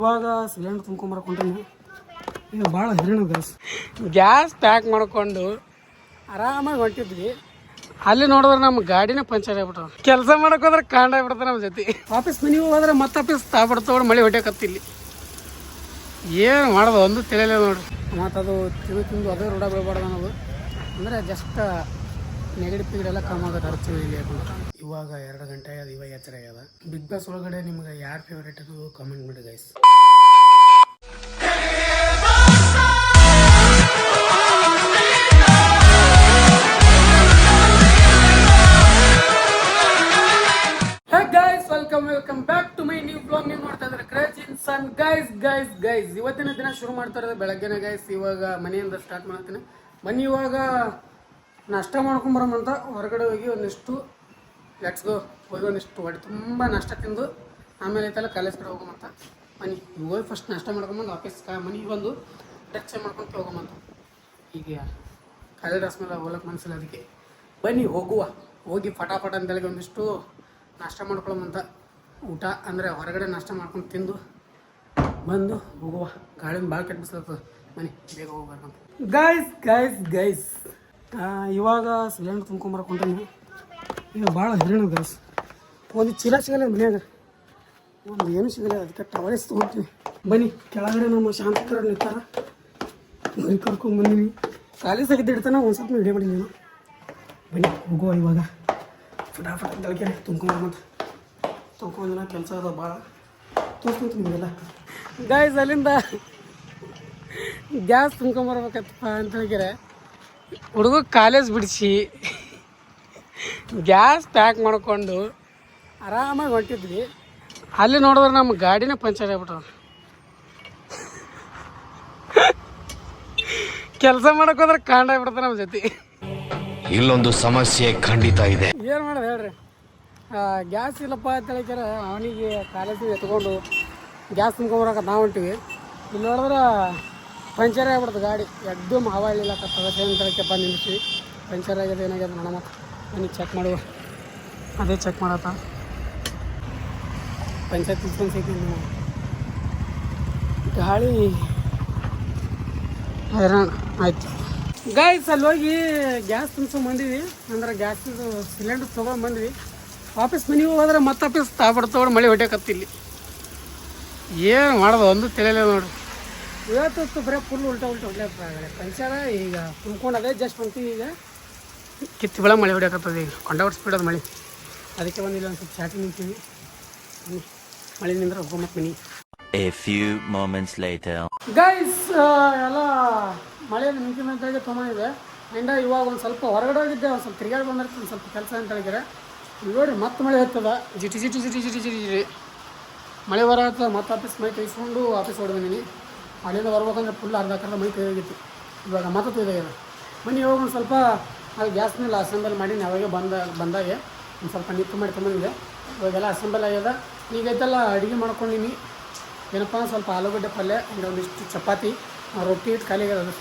ಇವಾಗ ಸಿಲಿಂಡರ್ ತುಂಬ್ಕೊಂಬರಕೊಂಡ್ರಿ ಇದು ಭಾಳ ಹರಿಣ ಗ್ಯಾಸ್ ಗ್ಯಾಸ್ ಪ್ಯಾಕ್ ಮಾಡ್ಕೊಂಡು ಆರಾಮಾಗಿ ಹೊಂಟಿದ್ವಿ. ಅಲ್ಲಿ ನೋಡಿದ್ರೆ ನಮ್ಮ ಗಾಡಿನೇ ಪಂಚರ್ ಆಗ್ಬಿಟ್ರು ಕೆಲಸ ಮಾಡೋಕೋದ್ರೆ ಹೋದ್ರೆ ಕಾಂಡ ಆಗ್ಬಿಡ್ತಾರೆ ನಮ್ಮ ಜೊತೆ. ವಾಪಸ್ ಮನೆಗೆ ಹೋದ್ರೆ ಮತ್ತೆ ವಾಪಸ್ ತಾಬಿಡ್ತಾವ ಮಳೆ ಹೊಟ್ಟೆಕತ್ತಿಲ್ಲಿ ಏನು ಮಾಡೋದು ಒಂದು ತಿಳಿಯಲ್ಲ ನೋಡ್ರಿ. ಮತ್ತು ಅದು ತಿಂದು ತಿಂದು ಅದೇ ರೂಢ ಬೀಳ್ಬಾರ್ದು ಅನ್ನೋದು. ಅಂದರೆ ಜಸ್ಟ್ ನೆಗಡಿ ಪಿಗಡೆಲ್ಲ ಕಮ್ಮಾಗ ಕಮ್ಮಿ ಅರ್ತೀವಿ ಇಲ್ಲಿ ಯಾಕಂದ್ರೆ ಇವಾಗ ಎರಡು ಗಂಟೆ ಆಗ್ಯದ ಇವಾಗ ಎಚ್ಚರ ಆಗ್ಯದ. ಬಿಗ್ ಬಾಸ್ ಒಳಗಡೆ ನಿಮ್ಗೆ ಯಾರು ಫೇವ್ರೇಟ್ ಅದು ಕಮೆಂಟ್ ಮಾಡಿ guys welcome welcome back to my new blog ನೀವು ಮಾಡ್ತಾ ಇದ್ರೆ ಕ್ರೇಜ್ ಇನ್ಸನ್ ಗೈಸ್ ಗೈಸ್ ಗೈಸ್ ಇವತ್ತಿನ ದಿನ ಶುರು ಮಾಡ್ತಾ ಇರೋದು ಬೆಳಗ್ಗೆನೆ ಗೈಸ್ ಇವಾಗ ಮನೆಯಿಂದ ಸ್ಟಾರ್ಟ್ ಮಾಡ್ತೀನಿ. ಬನ್ನಿ, ಇವಾಗ ನಾಷ್ಟ ಮಾಡ್ಕೊಂಬರಮಂತ ಹೊರಗಡೆ ಹೋಗಿ ಒಂದಿಷ್ಟು ಲೆಟ್ಸ್ ಗೋ ಹೋಗಿ ಒಂದಿಷ್ಟು ಹೊಟ್ಟೆ ತುಂಬ ನಾಷ್ಟ ತಿಂದು ಆಮೇಲೆ ಐತಲ್ಲ ಕಾಲೇಜ್ ಕಡೆ ಹೋಗೋಮಂತ ಮನೆ ಹೋಗಿ ಫಸ್ಟ್ ನಾಷ್ಟ ಮಾಡ್ಕೊಂಬಂದು ಆಫೀಸ್ ಕ ಮನೆಗೆ ಬಂದು ಡ್ರೆಸ್ ಮಾಡ್ಕೊಂಡು ಹೋಗೋಮಂತ ಈಗ ಕಾಲೇಜ್ ಡ್ರೆಸ್ ಮೇಲೆ ಹೋಗ್ಲಕ್ಕೆ ಮನಸ್ಸಿಲ್ಲ ಅದಕ್ಕೆ. ಬನ್ನಿ, ಹೋಗುವ. ಹೋಗಿ ಫಟಾಫಟ ಅಂತೇಳಿ ಒಂದಿಷ್ಟು ನಾಷ್ಟ ಮಾಡ್ಕೊಳಮಂತ ಊಟ ಅಂದರೆ ಹೊರಗಡೆ ನಾಷ್ಟ ಮಾಡ್ಕೊಂಡು ತಿಂದು ಬಂದು ಹೋಗುವ. ಗಾಳಿನ ಭಾಳ ಕೆಟ್ಟ ಬಿಸಿಲತ್ತದ. ಮನೆ ಬೇಗ ಹೋಗ್ಬೇಕಂತ ಗೈಸ್ ಗೈಸ್ ಗೈಸ್ ಇವಾಗ ಸಿಲಿಂಡರ್ ತುಂಬ್ಕೊಂಬರಕೊಂಡ್ರಿ ಇದು ಭಾಳ ಹರಿಣ ಗ್ಯಾಸ್ ಒಂದು ಚೀಲ ಸಿಗಲ್ಲ ಮನ್ಯಾಗ. ಒಂದು ಏನು ಸಿಗಲ್ಲ, ಅದಕ್ಕೆ ಟವರೇಸ್ ತೊಗೊಳ್ತೀನಿ ಬನ್ನಿ, ಕೆಳಗಡೆ ನಮ್ಮ ಶಾಂತರ ನಿಂತಾರ ಮನೆ ಕರ್ಕೊಂಡು ಬಂದೀನಿ. ಕಾಲೇಜ್ ತೆಗೆದು ಇಡ್ತಾನೆ, ಒಂದು ಸ್ವಲ್ಪ ವಿಡಿಯೋ ಮಾಡಿ ನಾನು. ಬನ್ನಿ, ಹೋಗುವ ಇವಾಗ. ಫಟಾಫಟ್ ಬೆಳಗ್ಗೆ ತುಂಬ್ಕೊಂಬಂತ ತುಂಬ್ಕೊಂಬಂದಿನ ಕೆಲಸ ಅದ ಭಾಳ. ತೋರಿಸ್ಕೊಂತೀನಿ ನಿಮಗೆಲ್ಲ. ಗಾಯ್ಸ್ ಅಲ್ಲಿಂದ ಗ್ಯಾಸ್ ತುಂಬ್ಕೊಂಬರ್ಬೇಕತ್ತಪ್ಪ ಅಂತ ಹೇಳಿದ್ರೆ, ಹುಡುಗ ಕಾಲೇಜ್ ಬಿಡಿಸಿ ಗ್ಯಾಸ್ ಪ್ಯಾಕ್ ಮಾಡಿಕೊಂಡು ಆರಾಮಾಗಿ ಹೊಂಟಿದ್ವಿ. ಅಲ್ಲಿ ನೋಡಿದ್ರೆ ನಮ್ಮ ಗಾಡಿನೇ ಪಂಚರ್ ಆಗ್ಬಿಟ್ರ. ಕೆಲಸ ಹೋದ್ರೆ ಕಾಂಡ ಆಗ್ಬಿಡ್ತಾರೆ ನಮ್ಮ ಜೊತೆ. ಇಲ್ಲೊಂದು ಸಮಸ್ಯೆ ಖಂಡಿತ ಇದೆ. ಏನು ಮಾಡೋದು ಹೇಳ್ರಿ? ಗ್ಯಾಸ್ ಇಲ್ಲಪ್ಪ ಅಂತ ಹೇಳಿಕ್ಯಾರ ಅವನಿಗೆ ಕಾಲೇಜಿಗೆ ಎತ್ಕೊಂಡು ಗ್ಯಾಸ್ ತುಂಬ್ಕೊಂಬರಕ ನಾವು ಹೊಂಟಿವಿ. ಇಲ್ಲಿ ನೋಡಿದ್ರೆ ಪಂಚರ್ ಆಗ್ಬಿಡ್ತು ಗಾಡಿ. ಎದ್ದು ಹವಾ ಇಳಿಲಕ್ಕ ಅಂತ ಹೇಳಕ್ಕೆ ಬಂದು ನಿಲ್ಲಿಸಿ ಪಂಚರ್ ಆಗಿದೆ ಏನಾಗ್ಯದ ನೋಡಮ್ಮ. ಬನ್ನಿ ಚೆಕ್ ಮಾಡುವ ಅದೇ ಚೆಕ್ ಮಾಡತ್ತ ಪಂಚಾಯತ್ ನೀವು ಗಾಳಿ. ಹೈರಾಣ. ಆಯ್ತು. ಗಾಯ್ಸ್ ಅಲ್ಲಿ ಹೋಗಿ ಗ್ಯಾಸ್ ತುಂಬಿಸ್ಕೊಂಡು ಬಂದಿವಿ. ಅಂದ್ರೆ ಗ್ಯಾಸ್ ಸಿಲಿಂಡರ್ ತೊಗೊಂಡು ಬಂದ್ವಿ. ವಾಪಸ್ ಮನೆಗೆ ಹೋದ್ರೆ ಮತ್ತೆ ವಾಪಸ್ ತೊಗೊಂಡು ಮಳೆ ಹೊಟ್ಯಾಕತ್ತಿಲ್ಲಿ ಏನು ಮಾಡೋದು ಒಂದು ತಿಳಿಯಲ್ಲ ನೋಡ್ರಿ ಇವತ್ತು ಬರೀ ಫುಲ್ ಉಲ್ಟಾ ಉಲ್ಟಾ ಹೊಡ್ಲಿಕ್ಕೆ ಪಂಚರ ಈಗ ತುಂಬ್ಕೊಂಡು ಅದೇ ಜಸ್ಟ್ ಬಂತೀವಿ ಈಗ. ಕಿತ್ತು ಬೆಳ ಮಳೆ ಹೊಡಿಯಾಕತ್ತದೆ ಈಗ. ಕೊಂಡ ಸ್ಪೀಡ್ ಅದ ಮಳೆ. ಅದಕ್ಕೆ ಬಂದಿಲ್ಲ ಒಂದು ಸ್ವಲ್ಪ ಚಾಟಿ ನಿಂತೀವಿ. ಮಳೆ ನಿಂದ್ರೆ ಹೋಗ್ಕೊಂಬತ್ತು ಮನೆ A few moments later. Guys ಎಲ್ಲ ಮಳೆ ನಿಂತಿನ ಅಂತೇಳಿ ತೊಗೊಂಡಿದೆ ಆ್ಯಂಡ್ ಇವಾಗ ಒಂದು ಸ್ವಲ್ಪ ಹೊರಗಡೆ ಹೋಗಿದ್ದೆ ಒಂದು ಸ್ವಲ್ಪ ತಿರುಗಾಡಿ ಬಂದಿರ್ತೀನಿ ಒಂದು ಸ್ವಲ್ಪ ಕೆಲಸ ಅಂತ ಹೇಳಿದ್ರೆ. ನೋಡಿ ನೋಡ್ರಿ ಮತ್ತೆ ಮಳೆ ಹತ್ತದ. ಜಿಟಿ ಜಿಟಿ ಜಿಟಿ ಜಿಟಿ ಜಿಟಿ ಜಿಟಿ. ಮಳೆ ಬರ ಮತ್ತೆ ಆಫೀಸ್ ಮೈ ತೆಗಿಸ್ಕೊಂಡು ಆಫೀಸ್ ಹೊಡೆದಿನಿ ಅಲ್ಲಿಂದ ಬರ್ಬೇಕಂದ್ರೆ ಫುಲ್ ಅರ್ಧ ಮೈ ಮೈ ತೆಗಿತ್ತು ಇವಾಗ ಮತ್ತೆ ತೊಯ್ದಾಗಿದೆ ಮನೆ ಇವಾಗ ಒಂದು ಸ್ವಲ್ಪ ಅದು ಗ್ಯಾಸ್ ಮೇಲೆ ಅಸೆಂಬಲ್ ಮಾಡಿ ಅವಾಗೆ ಬಂದ ಬಂದಾಗೆ ಒಂದು ಸ್ವಲ್ಪ ನಿತ್ತು ಮಾಡಿ ಇವಾಗೆಲ್ಲ ಅಸೆಂಬಲ್ ಆಗ್ಯದ. ಈಗ ಇದೆಲ್ಲ ಅಡುಗೆ ಮಾಡ್ಕೊಂಡಿನಿ. ಏನಪ್ಪ, ಸ್ವಲ್ಪ ಆಲೂಗಡ್ಡೆ ಪಲ್ಯ ಅಂದರೆ ಒಂದಿಷ್ಟು ಚಪಾತಿ ರೊಟ್ಟಿ ಇಟ್ಟು ಖಾಲಿ ಆಗ್ಯದ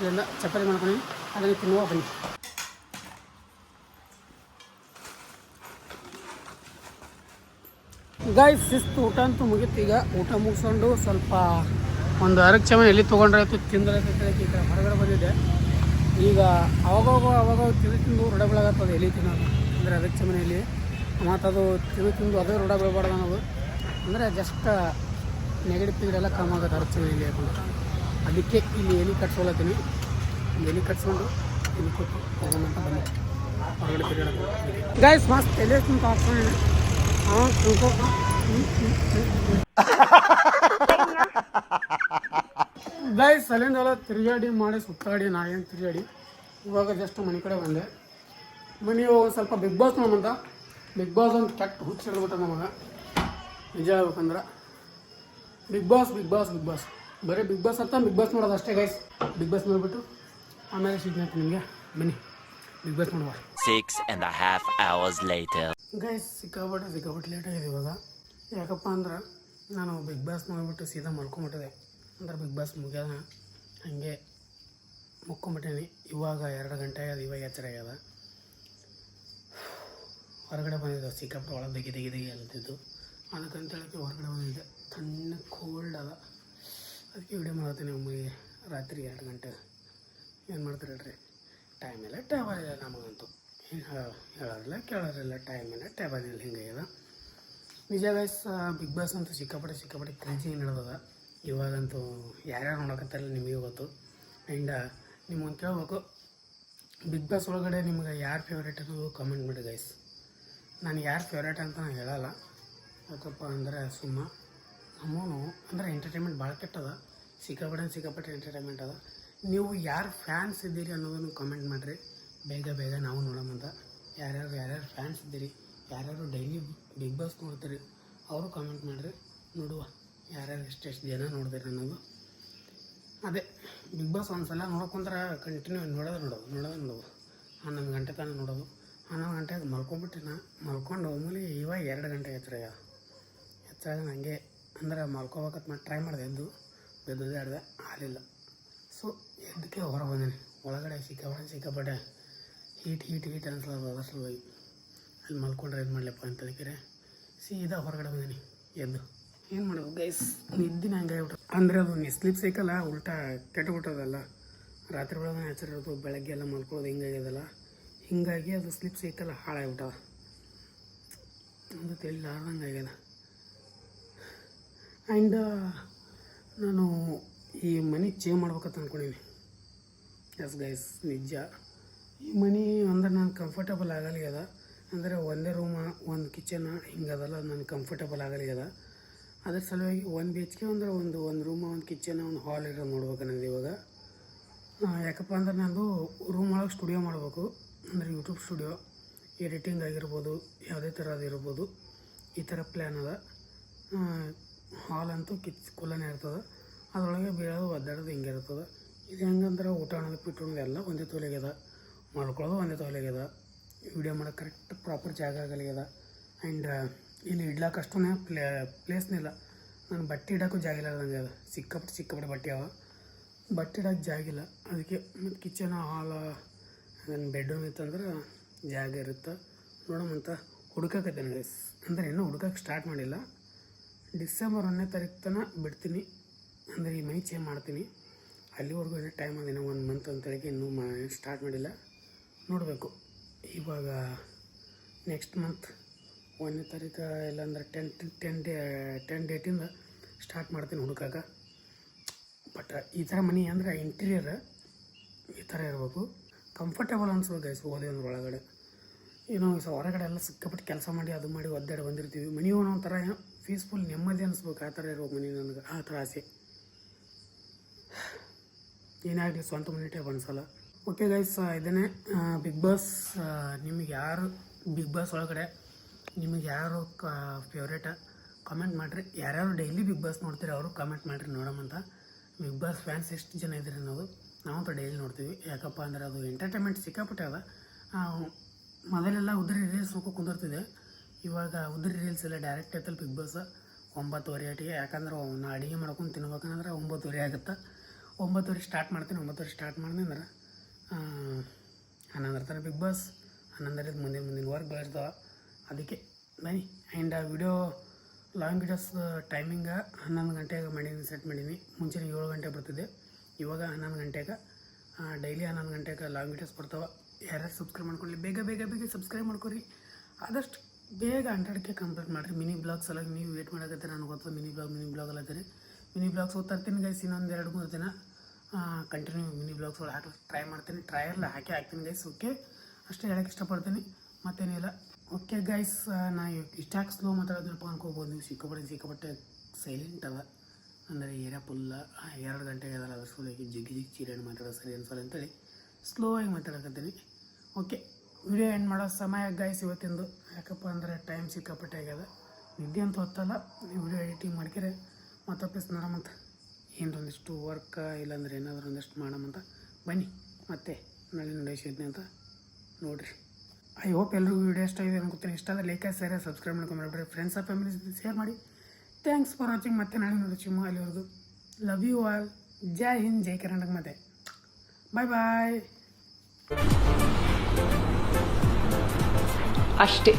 ಚಪಾತಿ ಮಾಡ್ಕೊಂಡಿನಿ. ಅದನ್ನು ತಿನ್ನುವ, ಬನ್ನಿ. ಗಾಯ್ ಶಿಸ್ತು, ಊಟ ಅಂತೂ ಮುಗೀತು. ಈಗ ಊಟ ಮುಗಿಸ್ಕೊಂಡು ಸ್ವಲ್ಪ ಒಂದು ಅರಕ್ಷಮ ಎಲ್ಲಿ ತೊಗೊಂಡ್ರೆ ಆಯಿತು, ತಿಂದ್ರೆ ಈ ಕಡೆ ಹೊರಗಡೆ ಬಂದಿದ್ದೆ. ಈಗ ಅವಾಗವಾಗ ಅವಾಗ ತಿಂದು ತಿಂದು ರೂಢ ಬೆಳಗತ್ತದ ಎಲೆ ತಿನ್ನೋದು. ಅಂದರೆ ಅದಕ್ಕೆ ಮನೆಯಲ್ಲಿ. ಅದು ತಿಳಿ ತಿಂದು ಅದೇ ರೂಢ ಬೆಳಬಾರ್ದು ಅನ್ನೋದು. ಅಂದರೆ ಜಸ್ಟ್ ನೆಗಡಿ ಪಿಗಡೆಲ್ಲ ಎಲ್ಲ ಕಮ್ಮಿ ಆಗುತ್ತೆ ಅರ್ತೀವಿ ಇಲ್ಲಿ ಯಾಕಂದ್ರೆ ಅದಕ್ಕೆ ಇಲ್ಲಿ ಎಲೆ ಕಟ್ಸ್ಕೊಳತ್ತೀನಿ. ಎಲೆ ಕಟ್ಸ್ಕೊಂಡು ಇಲ್ಲಿ ಕೊಟ್ಟು ಹೋಗೋಣಂತ ಬನ್ನಿ ಹೊರಗಡೆ ಗಾಯ್ಸ್ ಮಸ್ತ್ ಎಲೆ ತುಂಬ ಹಾಕ್ಕೊಂಡು ಹಾಂ ತಿನ್ಕೋ. ಗಾಯ್ಸ್ ಅಲ್ಲಿಂದೆಲ್ಲ ತಿರುಗಾಡಿ ಮಾಡಿ ಸುತ್ತಾಡಿ ನಾ ಏನು ತಿರುಗಾಡಿ ಇವಾಗ ಜಸ್ಟ್ ಮನೆ ಕಡೆ ಬಂದೆ. ಮನೆ ಒಂದು ಸ್ವಲ್ಪ ಬಿಗ್ ಬಾಸ್ ನೋಡಂತ ಬಿಗ್ ಬಾಸ್ ಒಂದು ಕೆಟ್ಟ ಹುಚ್ಚಿಡ್ಬಿಟ್ಟ ನಮಗೆ. ನಿಜ ಹೇಳ್ಬೇಕಂದ್ರೆ. Big boss big boss big boss. ಬರೀ ಬಿಗ್ ಬಾಸ್ ಅಂತ ಬಿಗ್ ಬಾಸ್ ನೋಡೋದು ಅಷ್ಟೇ ಗೈಸ್ ಬಿಗ್ ಬಾಸ್ ನೋಡ್ಬಿಟ್ಟು ಆಮೇಲೆ ಸಿಗ್ನೈತೆ ನಿಮಗೆ. ಬನ್ನಿ. ಬಿಗ್ ಬಾಸ್ ನೋಡುವ. Six and a half hours later. Guys ಸಿಕ್ಕಾಪಟ್ಟೆ ಸಿಕ್ಕಾಪಟ್ಟೆ ಲೇಟ್ ಆಗಿದೆ ಇವಾಗ. ಯಾಕಪ್ಪ ಅಂದ್ರೆ ನಾನು ಬಿಗ್ ಬಾಸ್ ನೋಡಿಬಿಟ್ಟು ಸೀದಾ ಮಲ್ಕೊಂಬಿಟ್ಟಿದೆ ಅಂದ್ರೆ ಬಿಗ್ ಬಾಸ್ ಮುಗ್ಯದ ಹಾಗೆ ಮುಕ್ಕೊಂಬಿಟ್ಟೇನಿ. ಇವಾಗ ಎರಡು ಗಂಟೆ ಆಗ್ಯದ, ಇವಾಗ ಎಚ್ಚರ ಆಗ್ಯದ. ಹೊರಗಡೆ ಬಂದಿದ್ದೆ ಸಿಕ್ಕಾಪಟ್ಟೆ ಒಳಗೆ ತೆಗಿ ತೆಗಿ ತೆಗಿ ಅಲ್ತಿದ್ದು ಅದಕ್ಕಂತೇಳಿ ಹೊರಗಡೆ ಬಂದಿದ್ದೆ. ತಣ್ಣ ಕೋಲ್ಡ್ ಅದ. ಅದಕ್ಕೆ ವಿಡಿಯೋ ಮಾಡ್ತೀನಿ ಒಮ್ಮೆಗೆ ರಾತ್ರಿ ಎರಡು ಗಂಟೆ. ಏನು ಮಾಡ್ತಾರೆ ಹೇಳ್ರಿ? ಟೈಮ್ ಇಲ್ಲ ಟ್ಯಾಬ್ ಇಲ್ಲ ನಮಗಂತೂ. ಹೇಳೋರಿಲ್ಲ ಕೇಳೋರಿಲ್ಲ ಟೈಮ್ ಇಲ್ಲ ಟೇಬಲ್ ಇಲ್ಲ ಹಿಂಗಾಗ್ಯದ ನಿಜ ಗೈಸ್ ಬಿಗ್ ಬಾಸ್ ಅಂತೂ ಸಿಕ್ಕಾಪಟ್ಟೆ ಸಿಕ್ಕಾಪಟ್ಟೆ ಕ್ರೇಜಿ ನಡೆದದ. ಇವಾಗಂತೂ ಯಾರ್ಯಾರು ನೋಡಕತ್ತಾರಲ್ಲ ನಿಮಗೆ ಗೊತ್ತು. ಆ್ಯಂಡ್ ನಿಮ್ಗೊಂದು ಕೇಳಬೇಕು. ಬಿಗ್ ಬಾಸ್ ಒಳಗಡೆ ನಿಮ್ಗೆ ಯಾರು ಫೇವ್ರೇಟ್ ಅನ್ನೋದು ಕಮೆಂಟ್ ಮಾಡಿ ಗೈಸ್ ನಾನು ಯಾರು ಫೇವ್ರೇಟ್ ಅಂತ ನಾನು ಹೇಳಲ್ಲ. ಯಾಕಪ್ಪ ಅಂದರೆ ಸುಮ್ಮ. ನಮ್ಮೂ ಅಂದರೆ ಎಂಟರ್ಟೈನ್ಮೆಂಟ್ ಭಾಳ ಕೆಟ್ಟದ. ಸಿಕ್ಕಾಪಟ್ಟೆ ಸಿಕ್ಕಾಪಟ್ಟೆ ಎಂಟರ್ಟೈನ್ಮೆಂಟ್ ಅದ. ನೀವು ಯಾರು ಫ್ಯಾನ್ಸ್ ಇದ್ದೀರಿ ಅನ್ನೋದನ್ನು ಕಮೆಂಟ್ ಮಾಡಿರಿ. ಬೇಗ ಬೇಗ ನಾವು ನೋಡೋಮಂತ ಯಾರ್ಯಾರು ಯಾರ್ಯಾರು ಫ್ಯಾನ್ಸ್ ಇದ್ದೀರಿ, ಯಾರ್ಯಾರು ಡೈಲಿ ಬಿಗ್ ಬಾಸ್ ನೋಡ್ತೀರಿ, ಅವರು ಕಮೆಂಟ್ ಮಾಡಿರಿ. ನೋಡುವ. ಯಾರ್ಯಾರು ಎಷ್ಟೆಷ್ಟು ಜನ ನೋಡಿದ್ರೆ ಅನ್ನೋದು ಅದೇ ಬಿಗ್ ಬಾಸ್ ಒಂದು ಸಲ ನೋಡ್ಕೊಂಡ್ರೆ ಕಂಟಿನ್ಯೂ ನೋಡೋದು ನೋಡೋದು ನೋಡೋದು ನೋಡೋದು ಹನ್ನೊಂದು ಗಂಟೆ ತನಕ ನೋಡೋದು ಹನ್ನೊಂದು ಗಂಟೆ ಮಲ್ಕೊಂಡ್ಬಿಟ್ಟೆ ನಾ ಮಲ್ಕೊಂಡು ಒಮ್ಮೆ ಇವಾಗ ಎರಡು ಗಂಟೆ ಎಚ್ಚರ ಹೆಚ್ಚಾಗ ನನಗೆ ಅಂದ್ರೆ ಮಲ್ಕೋಬೇಕಂತ ಮಾಡಿ ಟ್ರೈ ಮಾಡಿದೆ ಎದ್ದು ಎದ್ದು ಆಡಿದೆ ಆಗಲಿಲ್ಲ ಸೊ ಎದ್ದಕ್ಕೆ ಹೊರಗೆ ಬಂದೀನಿ ಒಳಗಡೆ ಸಿಕ್ಕಾಪಟ್ಟೆ ಸಿಕ್ಕಾಪಟ್ಟೆ ಹೀಟ್ ಹೀಟ್ ಹೀಟ್ ಅನ್ಸಲ್ಲ ಸಲುವಾಗಿ ಅಲ್ಲಿ ಮಲ್ಕೊಂಡ್ರೆ ಏನು ಮಾಡಲಪ್ಪ ಅದಕ್ಕೆ ಸೀದಾ ಹೊರಗಡೆ ಬಂದೀನಿ ಎದ್ದು ಏನು ಮಾಡೋದು ಗೈಸ್ ನಿದ್ದಿನ ಹಂಗೆ ಆಗ್ಬಿಟ್ಟು ಅಂದರೆ ಅದು ಸ್ಲೀಪ್ ಸೈಕಲ್ಲ ಉಲ್ಟಾ ಕೆಟ್ಟಬಿಟ್ಟದಲ್ಲ ರಾತ್ರಿ ಬೆಳಗ್ಗೆ ಇರೋದು, ಬೆಳಗ್ಗೆ ಎಲ್ಲ ಮಲ್ಕೊಳೋದು ಹಿಂಗಾಗ್ಯದಲ್ಲ ಹಿಂಗಾಗಿ ಅದು ಸ್ಲಿಪ್ ಸೈಕಲ್ ಹಾಳಾಗ್ಬಿಟ್ಟದ. ಅದು ತಿಳಿಲಾರ್ದಂಗೆ ಆಗ್ಯದ. ಆ್ಯಂಡ್ ನಾನು ಈ ಮನೆ ಚೇಂಜ್ ಮಾಡ್ಬೇಕಂತ ಅಂದ್ಕೊಂಡೀನಿ ಎಸ್ ಗೈಸ್ ನಿಜ. ಈ ಮನೆ ಅಂದ್ರೆ ನಾನು ಕಂಫರ್ಟಬಲ್ ಆಗಲಿಗದ ಅಂದರೆ ಒಂದೇ ರೂಮ ಒಂದು ಕಿಚನ್ ಹಿಂಗದಲ್ಲ ನಾನು ಕಂಫರ್ಟಬಲ್ ಆಗಲಿಗ್ಯದ. ಅದ್ರ ಸಲುವಾಗಿ ಒಂದು ಬಿ ಎಚ್ ಕೆ ಅಂದ್ರೆ ಒಂದು ಒಂದು ರೂಮ ಒಂದು ಕಿಚನ್ ಒಂದು ಹಾಲ್ ಇರೋ ನೋಡ್ಬೇಕು ಅನ್ನೋದು ಇವಾಗ. ಯಾಕಪ್ಪ ಅಂದ್ರೆ ನಂದು ರೂಮ್ ಒಳಗೆ ಸ್ಟುಡಿಯೋ ಮಾಡಬೇಕು. ಅಂದರೆ ಯೂಟ್ಯೂಬ್ ಸ್ಟುಡಿಯೋ ಎಡಿಟಿಂಗ್ ಆಗಿರ್ಬೋದು, ಯಾವುದೇ ಥರ ಇರ್ಬೋದು. ಈ ಥರ ಪ್ಲ್ಯಾನ್ ಅದ. ಹಾಲ್ ಅಂತೂ ಕಿಚ್, ಕುಲನೇ ಇರ್ತದೆ. ಅದರೊಳಗೆ ಬೀಳೋದು, ಒದ್ದಾಡೋದು ಹಿಂಗೆ ಇರ್ತದೆ. ಇದು ಹೆಂಗಂದ್ರೆ ಊಟ ಅನ್ನೋದು ಪಿಟ್ಟು ಎಲ್ಲ ಒಂದೇ ತೊಲೆಗ್ಯದ ಮಾಡ್ಕೊಳ್ಳೋದು ಒಂದೇ ತೊಲೆಗ್ಯದ ವಿಡಿಯೋ ಮಾಡೋಕೆ ಕರೆಕ್ಟ್ ಪ್ರಾಪರ್ ಜಾಗ ಆಗಲಿಗ್ಯದ ಆ್ಯಂಡ್ ಇಲ್ಲಿ ಇಡ್ಲಾಕ ಅಷ್ಟೊಂದು ಪ್ಲೇ ಪ್ಲೇಸ್ನಿಲ್ಲ ನಾನು ಬಟ್ಟೆ ಇಡೋಕ್ಕೂ ಜಾಗ ನನಗೆ ಅದು. ಸಿಕ್ಕಾಪಟ್ಟೆ ಬಟ್ಟೆ ಅವ. ಬಟ್ಟೆ ಇಡೋಕ್ಕೆ ಜಾಗ ಇಲ್ಲ. ಅದಕ್ಕೆ ಮತ್ತು ಕಿಚನ್ ಹಾಲ ನನ್ನ ಬೆಡ್ರೂಮ್ ಇತ್ತಂದ್ರೆ ಜಾಗ ಇರುತ್ತೆ? ನೋಡೋಮಂತ ಹುಡುಕಕತ್ತೆ ನನಗೆ. ಅಂದರೆ ಇನ್ನೂ ಹುಡುಕಕ್ಕೆ ಸ್ಟಾರ್ಟ್ ಮಾಡಿಲ್ಲ. ಡಿಸೆಂಬರ್ ಒಂದನೇ ತಾರೀಕು ತನಕ ಬಿಡ್ತೀನಿ. ಅಂದರೆ ಈ ಮನೆ ಚೇಂಜ್ ಮಾಡ್ತೀನಿ. ಅಲ್ಲಿವರೆಗೂ ಇನ್ನೂ ಟೈಮ್ ಅದೇನೋ ಒಂದು ಮಂತ್ ಅಂತೇಳಿ ಇನ್ನೂ ಮಾ ಸ್ಟಾರ್ಟ್ ಮಾಡಿಲ್ಲ. ನೋಡಬೇಕು. ಇವಾಗ ನೆಕ್ಸ್ಟ್ ಮಂತ್ ಒಂದನೇ ತಾರೀಕು ಇಲ್ಲಾಂದ್ರೆ ಟೆನ್ ಟೆನ್ ಡೇ ಟೆನ್ ಡೇಟಿಂದ ಸ್ಟಾರ್ಟ್ ಮಾಡ್ತೀನಿ ಹುಡುಕಾಗ. ಬಟ್ ಈ ಥರ ಮನೆ ಅಂದರೆ ಇಂಟೀರಿಯರ್ ಈ ಥರ ಇರಬೇಕು. ಕಂಫರ್ಟೇಬಲ್ ಅನ್ಸೋದು ಗೈಸ್ ಓದಿ ಅಂದ್ರೆ ಒಳಗಡೆ. ಏನೋ ಸೊ ಹೊರಗಡೆ ಎಲ್ಲ ಸಿಕ್ಕಾಪಟ್ಟು ಕೆಲಸ ಮಾಡಿ ಅದು ಮಾಡಿ ಒದ್ದಾಡಿ ಬಂದಿರ್ತೀವಿ. ಮನೆ ಒಂಥರ ಪೀಸ್ಫುಲ್ ನೆಮ್ಮದಿ ಅನ್ನಿಸ್ಬೇಕು ಆ ಥರ ಇರೋ ಮನೆ ನನಗೆ, ಆ ಥರ ಆಸೆ. ಏನಾಗಲಿ ಸ್ವಂತ ಮನೆ ಟೈಪ್ ಓಕೆ ಗೈಸ್ ಇದನ್ನೇ ಬಿಗ್ ಬಾಸ್ ನಿಮಗೆ ಯಾರು ಬಿಗ್ ಬಾಸ್ ಒಳಗಡೆ ನಿಮಗೆ ಯಾರು ಕ ಫೇವ್ರೇಟ ಕಮೆಂಟ್ ಮಾಡಿರಿ. ಯಾರ್ಯಾರು ಡೈಲಿ ಬಿಗ್ ಬಾಸ್ ನೋಡ್ತೀರಿ ಅವರು ಕಮೆಂಟ್ ಮಾಡಿರಿ ನೋಡೋಮಂತ ಬಿಗ್ ಬಾಸ್ ಫ್ಯಾನ್ಸ್ ಎಷ್ಟು ಜನ ಇದ್ದೀರಿ ಅನ್ನೋದು ನಾವಂತೂ ಡೈಲಿ ನೋಡ್ತೀವಿ. ಯಾಕಪ್ಪ ಅಂದ್ರೆ ಅದು ಎಂಟರ್ಟೈನ್ಮೆಂಟ್ ಸಿಕ್ಕಾಪಟ್ಟೆ ಅದ ಮೊದಲೆಲ್ಲ ಉದ್ರಿ ರೀಲ್ಸ್ ನೋಡ್ಕೊಂಡು ಕುಂದಿರ್ತಿದೆ ಇವಾಗ ಉದ್ರಿ ರೀಲ್ಸ್ ಎಲ್ಲ ಡೈರೆಕ್ಟ್ ಐತಲ್ಲ ಬಿಗ್ ಬಾಸ್ ಒಂಬತ್ತುವರೆ ಅಟಿಗೆ ಯಾಕಂದ್ರೆ ನಾ ಅಡುಗೆ ಮಾಡ್ಕೊಂಡು ತಿನ್ಬೇಕಂದ್ರೆ ಒಂಬತ್ತುವರೆ ಆಗುತ್ತೆ. ಒಂಬತ್ತುವರೆ ಸ್ಟಾರ್ಟ್ ಮಾಡ್ತೀನಿ, ಒಂಬತ್ತುವರೆ ಸ್ಟಾರ್ಟ್ ಅಂದ್ರೆ ಹನ್ನೊಂದರ ತನಕ ಬಿಗ್ ಬಾಸ್ ಹನ್ನೊಂದರಿಂದ ಮುಂದಿನ ಮುಂದಿನ ವರ್ಕ್ ಬೆಳೆಸ್ತಾವ ಅದಕ್ಕೆ ಬನ್ನಿ. And video long videos timing ಹನ್ನೊಂದು ಗಂಟೆಗೆ ಮಾಡೀನಿ ಸೆಟ್ ಮಾಡೀನಿ. ಮುಂಚೆ ಏಳು ಗಂಟೆ ಬರ್ತಿದ್ದೆ ಇವಾಗ ಹನ್ನೊಂದು ಗಂಟೆಗೆ ಡೈಲಿ ಹನ್ನೊಂದು ಗಂಟೆಗೆ ಲಾಂಗ್ ವಿಡಿಯೋಸ್ ಬರ್ತಾವೆ. ಯಾರ್ಯಾರು ಸಬ್ಸ್ಕ್ರೈಬ್ ಮಾಡ್ಕೊಳ್ಳಿ ಬೇಗ ಬೇಗ ಬೇಗ ಸಬ್ಸ್ಕ್ರೈಬ್ ಮಾಡ್ಕೊರಿ. ಆದಷ್ಟು ಬೇಗ ಹಂಡ್ರೆಡ್ಗೆ ಕಂಪ್ಲೀಟ್ ಮಾಡಿರಿ. ಮಿನಿ ಬ್ಲಾಗ್ಸ್ ಎಲ್ಲ ನೀವು ವೇಟ್ ಮಾಡೋಕತ್ತೆ ನನಗೆ ಗೊತ್ತು ಮಿನಿ ಬ್ಲಾಗ್ ಮಿನಿ ಬ್ಲಾಗ್ ಅಲ್ಲತ್ತೀರಿ ಮಿನಿ ಬ್ಲಾಗ್ಸ್ ಓದ್ತಾರ್ತೀನಿ ಗೈಸ್ ಇನ್ನೊಂದು ಎರಡು ಮೂರು ದಿನ. ಕಂಟಿನ್ಯೂ ಮಿನಿ ಬ್ಲಾಗ್ಸ್ ಒಳಗೆ ಹಾಕಿ ಟ್ರೈ ಮಾಡ್ತೀನಿ. ಟ್ರಯಲ್ ಹಾಕಿ ಹಾಕ್ತೀನಿ ಗೈಸ್ ಓಕೆ ಅಷ್ಟೇ ಹೇಳೋಕ್ಕೆ ಇಷ್ಟಪಡ್ತೀನಿ. ಮತ್ತೇನಿಲ್ಲ. ಓಕೆ ಗೈಸ್ ನಾ ಇಷ್ಟಾಗಿ ಸ್ಲೋ ಮಾತಾಡೋದ್ರಪ್ಪ ಅನ್ಕೋಬೋದು. ನೀವು ಸಿಕ್ಕಾಪಟ್ಟೆ ಸಿಕ್ಕಾಪಟ್ಟೆ ಸೈಲೆಂಟ್ ಅದ ಅಂದರೆ ಏರಿಯಾ ಫುಲ್ಲ ಎರಡು ಗಂಟೆಗೆ ಅದಲ್ಲ ಅದ್ರ ಸಲುವಾಗಿ ಜಿಗಿ ಜಿಗಿ ಚೀರಾಡಿ ಮಾತಾಡೋದು ಸರಿ ಅನ್ಸಲ್ಲ ಅಂತೇಳಿ ಸ್ಲೋ ಆಗಿ ಮಾತಾಡಕತ್ತೀನಿ. ಓಕೆ ವಿಡಿಯೋ ಎಂಡ್ ಮಾಡೋ ಸಮಯ ಗೈಸ್ ಇವತ್ತಿಂದು. ಯಾಕಪ್ಪ ಅಂದರೆ ಟೈಮ್ ಸಿಕ್ಕಾಪಟ್ಟೆ ಆಗ್ಯದ. ನಿದ್ದೆ ಅಂತ ಹೊತ್ತಲ್ಲ. ವಿಡಿಯೋ ಎಡಿಟಿಂಗ್ ಮಾಡ್ಕಿರೆ. ವಾಪಸ್ ನೋಡಮಂತ ಏನರ ಒಂದಿಷ್ಟು ವರ್ಕ ಇಲ್ಲಾಂದ್ರೆ ಏನಾದರೂ ಒಂದಿಷ್ಟು ಮಾಡಮಂತ ಬನ್ನಿ, ಮತ್ತೆ ನಾಳೆ ನಡೆಸಿದ್ನಿ ಅಂತ ನೋಡಿರಿ. ಐ ಹೋಪ್ ಎಲ್ಲರಿಗೂ ವಿಡಿಯೋ ಇಷ್ಟ ಇದೆ ಅನ್ಕೋತೀನಿ ಇಷ್ಟ ಆದರೆ ಲೈಕ್ ಶೇರ್ ಸಬ್ಸ್ಕ್ರೈಬ್ ಮಾಡ್ಕೊಂಡ್ಬಿಡ್ರಿ ಫ್ರೆಂಡ್ಸ್ ಆಫ್ ಫ್ಯಾಮಿಲಿ ಶೇರ್ ಮಾಡಿ. ಥ್ಯಾಂಕ್ಸ್ ಫಾರ್ ವಾಚಿಂಗ್ ಮತ್ತೆ ನಾಳೆ ನೋಡಿ ಚಿಮ್ಮ ಅಲ್ಲಿವರೆಗೂ ಲವ್ ಯು ಆಲ್ ಜೈ ಹಿಂದ್ ಜೈ ಕರ್ನಾಟಕ ಮತ್ತೆ ಬಾಯ್ ಬಾಯ್ ಅಷ್ಟೇ.